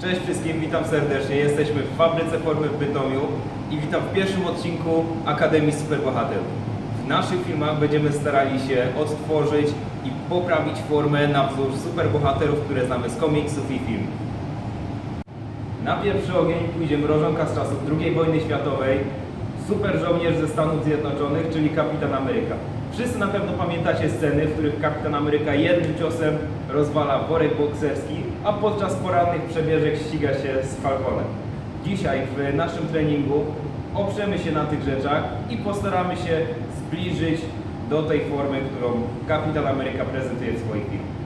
Cześć wszystkim, witam serdecznie. Jesteśmy w fabryce formy w Bytomiu i witam w pierwszym odcinku Akademii Superbohaterów. W naszych filmach będziemy starali się odtworzyć i poprawić formę na wzór superbohaterów, które znamy z komiksów i filmów. Na pierwszy ogień pójdzie mrożonka z czasów II wojny światowej, super żołnierz ze Stanów Zjednoczonych, czyli Kapitan Ameryka. Wszyscy na pewno pamiętacie sceny, w których Kapitan Ameryka jednym ciosem rozwala worek bokserski, a podczas porannych przebieżek ściga się z Falconem. Dzisiaj w naszym treningu oprzemy się na tych rzeczach i postaramy się zbliżyć do tej formy, którą Kapitan Ameryka prezentuje w swoich filmach.